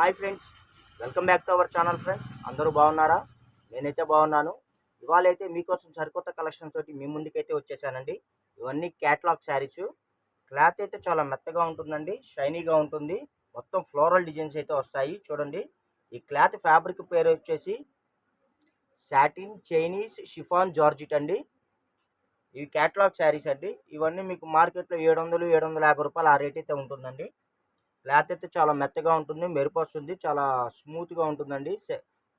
Hi friends welcome back to our channel friends. అందరూ బాగున్నారా? నేనైతే బాగున్నాను. ఇవాళ అయితే మీకోసం సరికొత్త కలెక్షన్ తోటి మీ ముందుకైతే వచ్చేసానండి. ఇవన్నీ క్యాట్లాగ్ శారీస్. క్లాత్ అయితే చాలా మెత్తగా ఉంటుందండి షైనీగా ఉంటుంది. మొత్తం ఫ్లోరల్ డిజైన్స్ అయితే వస్తాయి చూడండి. ఈ క్లాత్ ఫ్యాబ్రిక్ పేరు వచ్చేసి శాటిన్ చైనీస్ షిఫాన్ జార్జిట్ అండి. ఇవి క్యాట్లాగ్ శారీస్ అండి. ఇవన్నీ మీకు మార్కెట్లో ఏడు వందలు ఏడు వందల యాభై రూపాయలు ఆ రేట్ అయితే ఉంటుందండి. క్లాత్ అయితే చాలా మెత్తగా ఉంటుంది మెరుపు వస్తుంది చాలా స్మూత్గా ఉంటుందండి.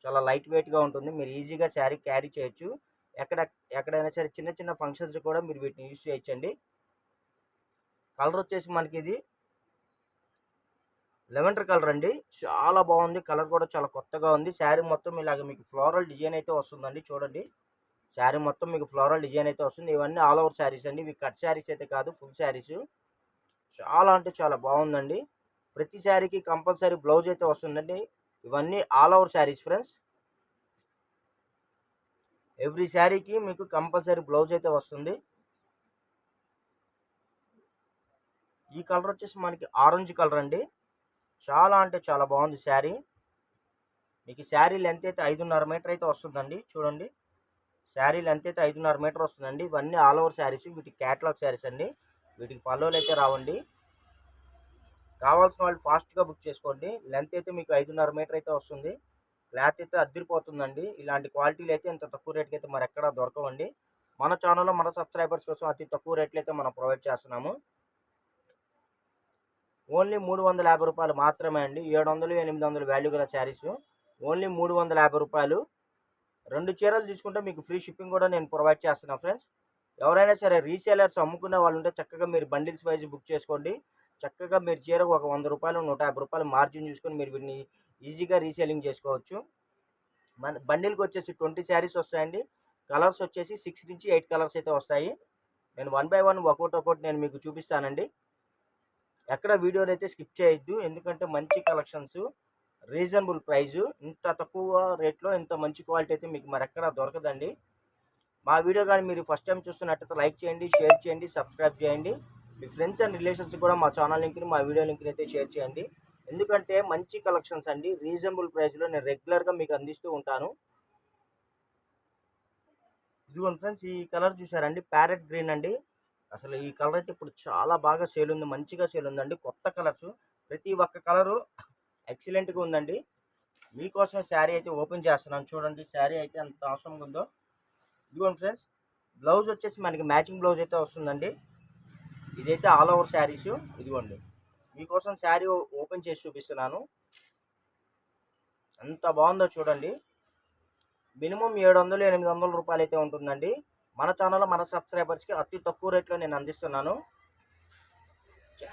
చాలా లైట్ వెయిట్గా ఉంటుంది. మీరు ఈజీగా శారీ క్యారీ చేయొచ్చు. ఎక్కడ ఎక్కడైనా సరే చిన్న చిన్న ఫంక్షన్స్ కూడా మీరు వీటిని యూజ్ చేయొచ్చండి. కలర్ వచ్చేసి మనకి ఇది లెవెండర్ కలర్ అండి. చాలా బాగుంది. కలర్ కూడా చాలా కొత్తగా ఉంది. శారీ మొత్తం ఇలాగ మీకు ఫ్లోరల్ డిజైన్ అయితే వస్తుందండి. చూడండి. శారీ మొత్తం మీకు ఫ్లోరల్ డిజైన్ అయితే వస్తుంది. ఇవన్నీ ఆల్ ఓవర్ శారీస్ అండి. ఇవి కట్ శారీస్ అయితే కాదు ఫుల్ శారీస్. చాలా అంటే చాలా బాగుందండి. ప్రతి శారీకి కంపల్సరీ బ్లౌజ్ అయితే వస్తుందండి. ఇవన్నీ all over sarees friends. Every శారీకి మీకు కంపల్సరీ బ్లౌజ్ అయితే వస్తుంది. ఈ కలర్ వచ్చేసి మనకి ఆరెంజ్ కలర్ అండి. చాలా అంటే చాలా బాగుంది శారీ. మీకు శారీ లెంత్ అయితే ఐదున్నర మీటర్ అయితే వస్తుందండి. చూడండి. శారీ లెంత్ అయితే ఐదున్నర మీటర్ వస్తుందండి. ఇవన్నీ ఆల్ ఓవర్ శారీస్ వీటికి క్యాటలాగ్ శారీస్ అండి. వీటికి పల్లవులు అయితే రావండి. కావాల్సిన వాళ్ళు ఫాస్ట్గా బుక్ చేసుకోండి. లెంత్ అయితే మీకు ఐదున్నర మీటర్ అయితే వస్తుంది. క్లాత్ అయితే అద్దరిపోతుందండి. ఇలాంటి క్వాలిటీలు అయితే ఇంత తక్కువ రేట్కి అయితే మరి ఎక్కడా దొరకవండి. మన ఛానల్లో మన సబ్స్క్రైబర్స్ కోసం అతి తక్కువ రేట్లు అయితే మనం ప్రొవైడ్ చేస్తున్నాము. ఓన్లీ మూడు వందల యాభై రూపాయలు మాత్రమే అండి. ఏడు వందలు ఎనిమిది వందలు వాల్యూ గల శారీస్. ఓన్లీ మూడు వందల యాభై రూపాయలు. రెండు చీరలు తీసుకుంటే మీకు ఫ్రీ షిప్పింగ్ కూడా నేను ప్రొవైడ్ చేస్తున్నాను ఫ్రెండ్స్. ఎవరైనా సరే రీసేలర్స్ అమ్ముకునే వాళ్ళు ఉంటే చక్కగా మీరు బండిల్స్ వైజ్ బుక్ చేసుకోండి. చక్కగా మీరు చీరకు ఒక వంద రూపాయలు నూట యాభై రూపాయలు మార్జిన్ చూసుకొని మీరు వీటిని ఈజీగా రీసేలింగ్ చేసుకోవచ్చు. మన బండిల్కి వచ్చేసి ట్వంటీ శారీస్ వస్తాయండి. కలర్స్ వచ్చేసి సిక్స్ నుంచి ఎయిట్ కలర్స్ అయితే వస్తాయి. నేను వన్ బై వన్ ఒక్కొక్కటి ఒక్కొక్కటి నేను మీకు చూపిస్తానండి. ఎక్కడ వీడియోని అయితే స్కిప్ చేయొద్దు. ఎందుకంటే మంచి కలెక్షన్స్ రీజనబుల్ ప్రైజు ఇంత తక్కువ రేట్లో ఇంత మంచి క్వాలిటీ అయితే మీకు మరి ఎక్కడ దొరకదండి. మా వీడియో కానీ మీరు ఫస్ట్ టైం చూస్తున్నట్టయితే లైక్ చేయండి షేర్ చేయండి సబ్స్క్రైబ్ చేయండి. మీ ఫ్రెండ్స్ అండ్ రిలేషన్స్ కూడా మా ఛానల్ లింక్ని మా వీడియో లింక్ని అయితే షేర్ చేయండి. ఎందుకంటే మంచి కలెక్షన్స్ అండి. రీజనబుల్ ప్రైస్లో నేను రెగ్యులర్గా మీకు అందిస్తూ ఉంటాను. ఇదిగోండి ఫ్రెండ్స్ ఈ కలర్ చూసారండి ప్యారెట్ గ్రీన్ అండి. అసలు ఈ కలర్ అయితే ఇప్పుడు చాలా బాగా సేల్ ఉంది. మంచిగా సేల్ ఉందండి. కొత్త కలర్స్ ప్రతి ఒక్క కలరు ఎక్సలెంట్గా ఉందండి. మీకోసం శారీ అయితే ఓపెన్ చేస్తున్నాను. చూడండి శారీ అయితే ఎంత అవసరంగా ఉందో. ఇదిగోండి ఫ్రెండ్స్ బ్లౌజ్ వచ్చేసి మనకి మ్యాచింగ్ బ్లౌజ్ అయితే వస్తుందండి. ఇదైతే ఆల్ ఓవర్ శారీస్ ఇదిగోండి. మీకోసం శారీ ఓపెన్ చేసి చూపిస్తున్నాను. ఎంత బాగుందో చూడండి. మినిమం ఏడు వందలు ఎనిమిది వందల రూపాయలు అయితే ఉంటుందండి. మన ఛానల్ మన సబ్స్క్రైబర్స్కి అతి తక్కువ రేట్లో నేను అందిస్తున్నాను.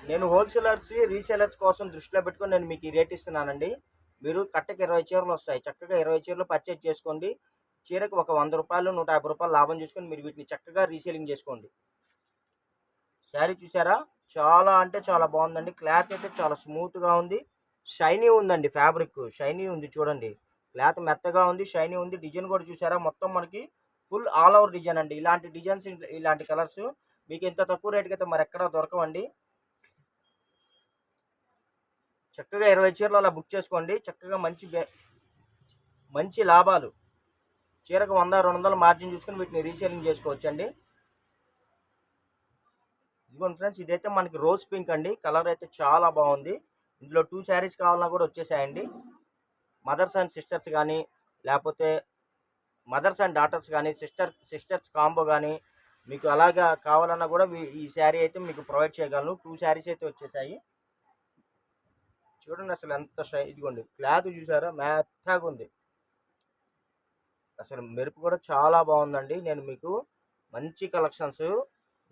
నేను హోల్సేలర్స్ రీసేలర్స్ కోసం దృష్టిలో పెట్టుకొని నేను మీకు ఈ రేట్ ఇస్తున్నానండి. మీరు కట్టకి ఇరవై చీరలు వస్తాయి. చక్కగా ఇరవై చీరలు పర్చేజ్ చేసుకోండి. చీరకు ఒక వంద రూపాయలు నూట యాభై రూపాయలు లాభం చూసుకొని మీరు వీటిని చక్కగా రీసేలింగ్ చేసుకోండి. శారీ చూసారా? చాలా అంటే చాలా బాగుందండి. క్లాత్ అయితే చాలా స్మూత్గా ఉంది. షైనీ ఉందండి ఫ్యాబ్రిక్. షైనీ ఉంది చూడండి. క్లాత్ మెత్తగా ఉంది షైనీ ఉంది. డిజైన్ కూడా చూసారా? మొత్తం మనకి ఫుల్ ఆల్ ఓవర్ డిజైన్ అండి. ఇలాంటి డిజైన్స్ ఇలాంటి కలర్స్ మీకు ఇంత తక్కువ రేటుకి అయితే మరి ఎక్కడా దొరకవండి. చక్కగా ఇరవై చీరలు అలా బుక్ చేసుకోండి. చక్కగా మంచి మంచి లాభాలు. చీరకు వంద రెండు వందల మార్జిన్ చూసుకొని వీటిని రీసేలింగ్ చేసుకోవచ్చండి. ఇదిగోండి ఫ్రెండ్స్ ఇదైతే మనకి రోజ్ పింక్ అండి. కలర్ అయితే చాలా బాగుంది. ఇందులో టూ శారీస్ కావాలన్నా కూడా వచ్చేసాయండి. మదర్స్ అండ్ సిస్టర్స్ కానీ లేకపోతే మదర్స్ అండ్ డాటర్స్ కానీ సిస్టర్ సిస్టర్స్ కాంబో కానీ మీకు అలాగా కావాలన్నా కూడా ఈ శారీ అయితే మీకు ప్రొవైడ్ చేయగలను. టూ శారీస్ అయితే వచ్చేసాయి. చూడండి అసలు ఎంత ఇదిగోండి క్లాత్ చూసారా? మెత్తగా ఉంది. అసలు మెరుపు కూడా చాలా బాగుందండి. నేను మీకు మంచి కలెక్షన్స్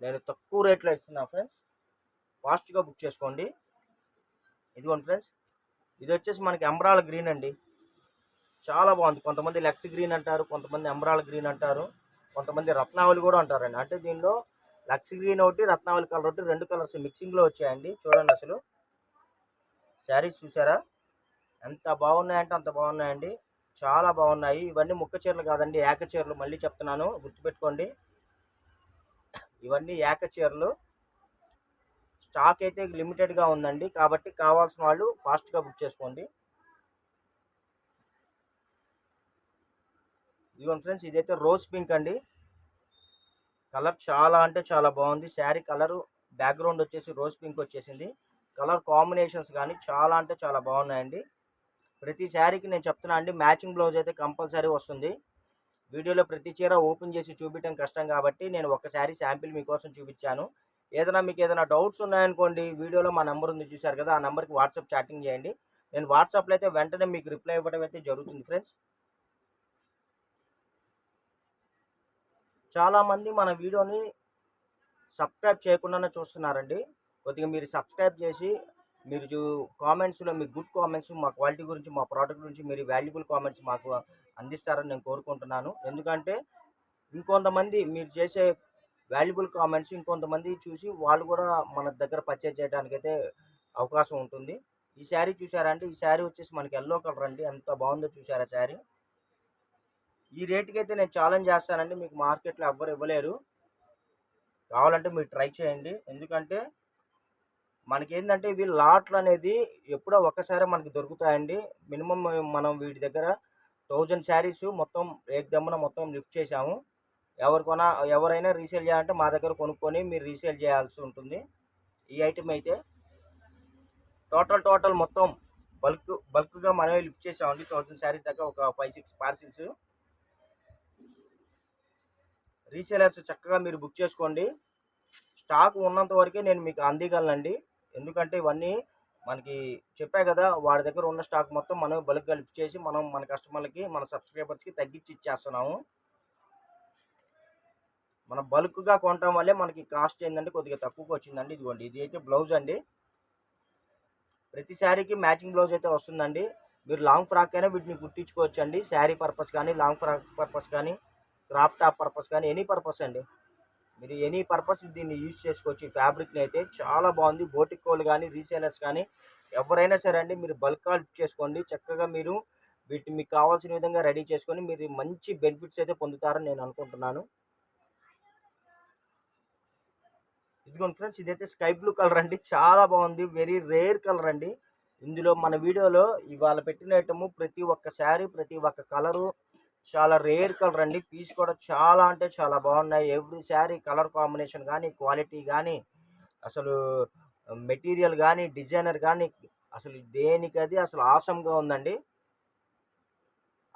నేను తక్కువ రేట్లో ఇస్తున్నా ఫ్రెండ్స్. ఫాస్ట్గా బుక్ చేసుకోండి. ఇదిగోండి ఫ్రెండ్స్. ఇది వచ్చేసి మనకి ఎంబ్రాల్ గ్రీన్ అండి. చాలా బాగుంది. కొంతమంది లెక్స్ గ్రీన్ అంటారు కొంతమంది ఎంబ్రాల్ గ్రీన్ అంటారు కొంతమంది రత్నావళి కూడా అంటారండి. అంటే దీనిలో లక్స్ గ్రీన్ ఒకటి రత్నావళి కలర్ ఒకటి రెండు కలర్స్ మిక్సింగ్లో వచ్చాయండి. చూడండి అసలు. శారీస్ చూసారా? ఎంత బాగున్నాయంటే అంత బాగున్నాయండి. చాలా బాగున్నాయి. ఇవన్నీ ముక్క చీరలు కాదండి ఏక చీరలు. మళ్ళీ చెప్తున్నాను. గుర్తుపెట్టుకోండి. ఇవన్నీ ఏక చీరలు స్టాక్ అయితే లిమిటెడ్గా ఉందండి. కాబట్టి కావాల్సిన వాళ్ళు ఫాస్ట్గా బుక్ చేసుకోండి. ఇదిగోండి ఫ్రెండ్స్ ఇదైతే రోజ్ పింక్ అండి. కలర్ చాలా అంటే చాలా బాగుంది. శారీ కలరు బ్యాక్గ్రౌండ్ వచ్చేసి రోజ్ పింక్ వచ్చేసింది. కలర్ కాంబినేషన్స్ కానీ చాలా అంటే చాలా బాగున్నాయండి. ప్రతి శారీకి నేను చెప్తున్నా అండి మ్యాచింగ్ బ్లౌజ్ అయితే కంపల్సరీ వస్తుంది. వీడియోలో ప్రతి చీర ఓపెన్ చేసి చూపించడం కష్టం కాబట్టి నేను ఒకసారి శాంపిల్ మీకోసం చూపించాను. ఏదైనా మీకు ఏదైనా డౌట్స్ ఉన్నాయనుకోండి వీడియోలో మా నెంబర్ ఉంది చూశారు కదా ఆ నెంబర్కి వాట్సాప్ చాటింగ్ చేయండి. నేను వాట్సాప్లో అయితే వెంటనే మీకు రిప్లై ఇవ్వడం అయితే జరుగుతుంది ఫ్రెండ్స్. చాలామంది మన వీడియోని సబ్స్క్రైబ్ చేయకుండానే చూస్తున్నారండి. కొద్దిగా మీరు సబ్స్క్రైబ్ చేసి మీరు కామెంట్స్లో మీ గుడ్ కామెంట్స్ మా క్వాలిటీ గురించి మా ప్రోడక్ట్ గురించి మీరు వాల్యుబుల్ కామెంట్స్ మాకు అందిస్తారని నేను కోరుకుంటున్నాను. ఎందుకంటే ఇంకొంతమంది మీరు చేసే వాల్యుబుల్ కామెంట్స్ ఇంకొంతమంది చూసి వాళ్ళు కూడా మన దగ్గర పర్చేజ్ చేయడానికైతే అవకాశం ఉంటుంది. ఈ శారీ చూసారా అంటే ఈ శారీ వచ్చేసి మనకి ఎల్లో కలర్ అండి. ఎంత బాగుందో చూసారా శారీ? ఈ రేటుకి అయితే నేను ఛాలెంజ్ చేస్తానండి. మీకు మార్కెట్లో ఎవ్వరు ఇవ్వలేరు. కావాలంటే మీరు ట్రై చేయండి. ఎందుకంటే మనకి ఏంటంటే ఇవి లాట్లు అనేది ఎప్పుడో ఒక్కసారి మనకి దొరుకుతాయండి. మినిమం మనం వీటి దగ్గర థౌజండ్ శారీస్ మొత్తం ఏకదమ్మున మొత్తం లిఫ్ట్ చేసాము ఎవరికొనా ఎవరైనా రీసేల్ చేయాలంటే మా దగ్గర కొనుక్కొని మీరు రీసేల్ చేయాల్సి ఉంటుంది. ఈ ఐటెం అయితే టోటల్ టోటల్ మొత్తం బల్క్ బల్క్గా మనమే లిఫ్ట్ చేసామండి థౌజండ్ శారీస్ దాకా ఒక ఫైవ్ సిక్స్ పార్సిల్స్. రీసేలర్స్ చక్కగా మీరు బుక్ చేసుకోండి. స్టాక్ ఉన్నంత వరకే నేను మీకు అందిగలనండి. ఎందుకంటే ఇవన్నీ మనకి చెప్పా కదా వాడి దగ్గర ఉన్న స్టాక్ మొత్తం మనం బల్క్ లిఫ్ట్ చేసి మనం మన కస్టమర్లకి మన సబ్స్క్రైబర్స్కి తగ్గించి ఇచ్చేస్తున్నాము. మనం బల్క్గా కొనటం వల్లే మనకి కాస్ట్ ఏంటంటే కొద్దిగా తక్కువగా వచ్చిందండి. ఇదిగోండి ఇది అయితే బ్లౌజ్ అండి. ప్రతి శారీకి మ్యాచింగ్ బ్లౌజ్ అయితే వస్తుందండి. మీరు లాంగ్ ఫ్రాక్ అయినా వీటిని కుట్టించుకోవచ్చు అండి శారీ పర్పస్ కానీ లాంగ్ ఫ్రాక్ పర్పస్ కానీ క్రాప్ టాప్ పర్పస్ కానీ ఎనీ పర్పస్ అండి. మీరు ఎనీ పర్పస్ దీన్ని యూజ్ చేసుకోవచ్చు. ఈ ఫ్యాబ్రిక్ని అయితే చాలా బాగుంది. బోటిక్ కోళ్ళు కానీ రీసేలర్స్ కానీ ఎవరైనా సరే అండి మీరు బల్క్ కాల్ చేసుకోండి. చక్కగా మీరు వీటిని మీకు కావాల్సిన విధంగా రెడీ చేసుకొని మీరు మంచి బెనిఫిట్స్ అయితే పొందుతారని నేను అనుకుంటున్నాను. ఇదిగోండి ఫ్రెండ్స్ ఇదైతే స్కై బ్లూ కలర్ అండి. చాలా బాగుంది. వెరీ రేర్ కలర్ అండి. ఇందులో మన వీడియోలో ఇవాళ పెట్టిన ఐటము ప్రతి ఒక్క శారీ ప్రతి ఒక్క కలరు చాలా రేర్ కలర్ అండి. పీస్ కూడా చాలా అంటే చాలా బాగున్నాయి. ఎవ్రీ శారీ కలర్ కాంబినేషన్ కానీ క్వాలిటీ కానీ అసలు మెటీరియల్ కానీ డిజైనర్ కానీ అసలు దేనికది అసలు ఆసంగా ఉందండి.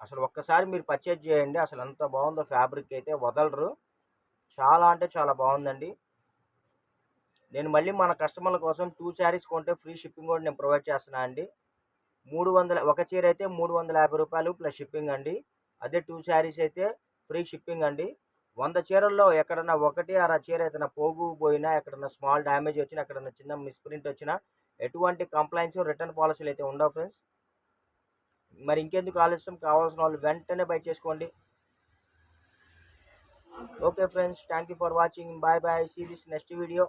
అసలు ఒక్కసారి మీరు పర్చేజ్ చేయండి. అసలు ఎంత బాగుందో ఫ్యాబ్రిక్ అయితే వదలరు. చాలా అంటే చాలా బాగుందండి. నేను మళ్ళీ మన కస్టమర్ల కోసం టూ శారీస్ కొంటే ఫ్రీ షిప్పింగ్ కూడా నేను ప్రొవైడ్ చేస్తున్నాను అండి. మూడు వందల ఒక చీర అయితే మూడు వందల యాభై రూపాయలు ప్లస్ షిప్పింగ్ అండి. అదే టూ శారీస్ అయితే ఫ్రీ షిప్పింగ్ అండి. వంద చీరల్లో ఎక్కడన్నా ఒకటి అర చీర ఏదైనా పోగు పోయినా ఎక్కడన్నా స్మాల్ డ్యామేజ్ వచ్చినా ఎక్కడన్నా చిన్న మిస్ప్రింట్ వచ్చినా ఎటువంటి కంప్లైంట్స్ రిటర్న్ పాలసీలు అయితే ఉండవు ఫ్రెండ్స్ మరి ఇంకెందుకు ఆలస్యం? కావాల్సిన వాళ్ళు వెంటనే బై చేసుకోండి. Okay friends thank you for watching bye bye see this next video